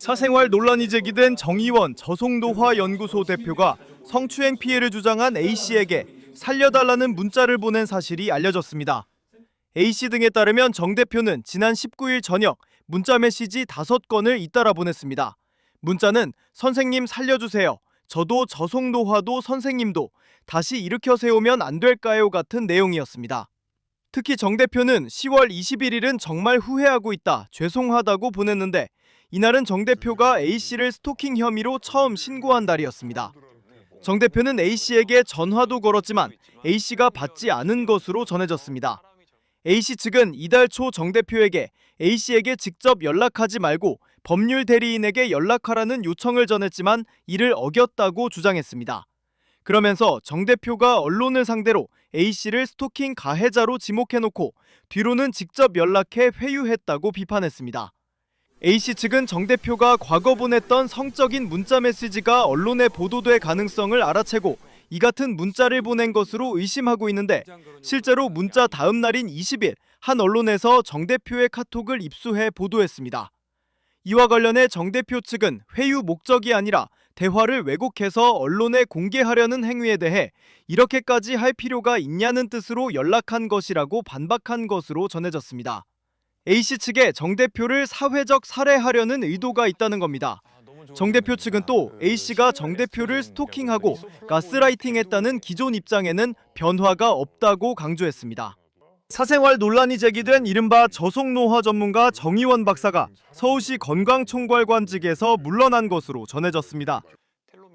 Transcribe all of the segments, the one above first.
사생활 논란이 제기된 정의원 저송노화 연구소 대표가 성추행 피해를 주장한 A 씨에게 살려달라는 문자를 보낸 사실이 알려졌습니다. A 씨 등에 따르면 정 대표는 지난 19일 저녁 문자 메시지 5건을 잇따라 보냈습니다. 문자는 선생님 살려주세요. 저도 저송노화도 선생님도 다시 일으켜 세우면 안 될까요? 같은 내용이었습니다. 특히 정 대표는 10월 21일은 정말 후회하고 있다. 죄송하다고 보냈는데 이날은 정 대표가 A 씨를 스토킹 혐의로 처음 신고한 날이었습니다. 정 대표는 A 씨에게 전화도 걸었지만 A 씨가 받지 않은 것으로 전해졌습니다. A 씨 측은 이달 초 정 대표에게 A 씨에게 직접 연락하지 말고 법률 대리인에게 연락하라는 요청을 전했지만 이를 어겼다고 주장했습니다. 그러면서 정 대표가 언론을 상대로 A 씨를 스토킹 가해자로 지목해놓고 뒤로는 직접 연락해 회유했다고 비판했습니다. A 씨 측은 정 대표가 과거 보냈던 성적인 문자 메시지가 언론에 보도될 가능성을 알아채고 이 같은 문자를 보낸 것으로 의심하고 있는데 실제로 문자 다음 날인 20일 한 언론에서 정 대표의 카톡을 입수해 보도했습니다. 이와 관련해 정 대표 측은 회유 목적이 아니라 대화를 왜곡해서 언론에 공개하려는 행위에 대해 이렇게까지 할 필요가 있냐는 뜻으로 연락한 것이라고 반박한 것으로 전해졌습니다. A씨 측에 정 대표를 사회적 살해하려는 의도가 있다는 겁니다. 정 대표 측은 또 A씨가 정 대표를 스토킹하고 가스라이팅했다는 기존 입장에는 변화가 없다고 강조했습니다. 사생활 논란이 제기된 이른바 저속노화 전문가 정의원 박사가 서울시 건강총괄관직에서 물러난 것으로 전해졌습니다.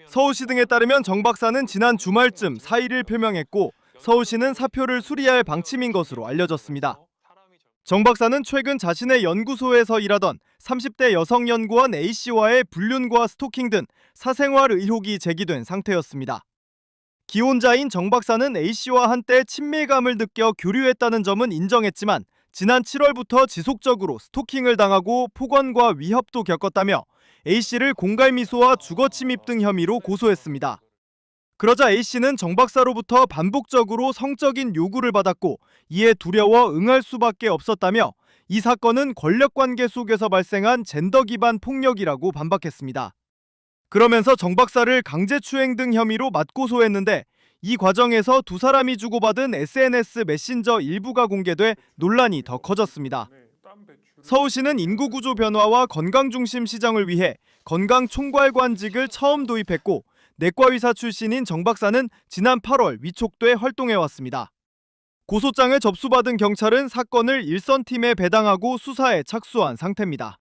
서울시 등에 따르면 정 박사는 지난 주말쯤 사의를 표명했고 서울시는 사표를 수리할 방침인 것으로 알려졌습니다. 정 박사는 최근 자신의 연구소에서 일하던 30대 여성 연구원 A씨와의 불륜과 스토킹 등 사생활 의혹이 제기된 상태였습니다. 기혼자인 정 박사는 A씨와 한때 친밀감을 느껴 교류했다는 점은 인정했지만 지난 7월부터 지속적으로 스토킹을 당하고 폭언과 위협도 겪었다며 A씨를 공갈미소와 주거침입 등 혐의로 고소했습니다. 그러자 A씨는 정 박사로부터 반복적으로 성적인 요구를 받았고 이에 두려워 응할 수밖에 없었다며 이 사건은 권력관계 속에서 발생한 젠더 기반 폭력이라고 반박했습니다. 그러면서 정 박사를 강제추행 등 혐의로 맞고소했는데 이 과정에서 두 사람이 주고받은 SNS 메신저 일부가 공개돼 논란이 더 커졌습니다. 서울시는 인구구조 변화와 건강중심 시정을 위해 건강총괄관직을 처음 도입했고 내과의사 출신인 정 박사는 지난 8월 위촉돼 활동해왔습니다. 고소장을 접수받은 경찰은 사건을 일선팀에 배당하고 수사에 착수한 상태입니다.